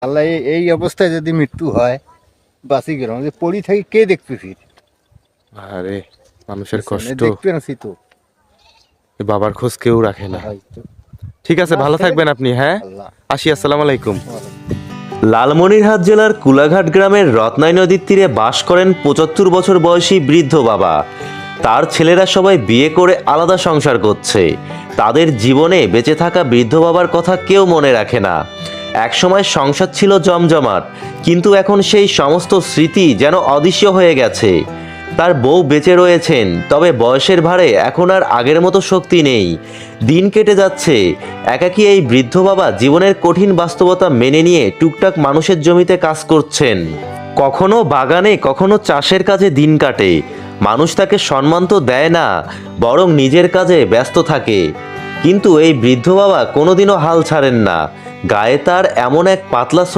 আল্লাহ এই- অবস্থায় যদি মৃত্যু হয় বাঁচি গেলাম। যে পড়ি থাকি কে দেখবে ফির? আরে মানুষের কষ্ট। দেখবে না তো। বাবার খোঁজ কেউ রাখে না। ঠিক আছে ভালো থাকবেন আপনি হ্যাঁ? আসি আসসালামু আলাইকুম। লালমনিরহাট জেলার কুলাঘাট গ্রামের রত্নাই নদীর তীরে বাস করেন পঁচাত্তর বছর বয়সী বৃদ্ধ বাবা। তার ছেলেরা সবাই বিয়ে করে আলাদা সংসার করছে। তাদের জীবনে বেঁচে থাকা বৃদ্ধ বাবার কথা কেউ মনে রাখে না। একসময় সংসার ছিল জমজমাট, কিন্তু এখন সেই সমস্ত স্মৃতি যেন অদৃশ্য হয়ে গেছে। তার বউ বেঁচে রয়েছেন, তবে বয়সের ভারে এখন আর আগের মতো শক্তি নেই। দিন কেটে যাচ্ছে, একাকী এই বৃদ্ধ বাবা জীবনের কঠিন বাস্তবতা মেনে নিয়ে টুকটাক মানুষের জমিতে কাজ করছেন। কখনো বাগানে, কখনো চাষের কাজে দিন কাটে। মানুষ তাকে সম্মান তো দেয় না, বরং নিজের কাজে ব্যস্ত থাকে। কিন্তু এই বৃদ্ধ বাবা কোনোদিনও হাল ছাড়েন না। গায়ে তার এমন এক পাতলা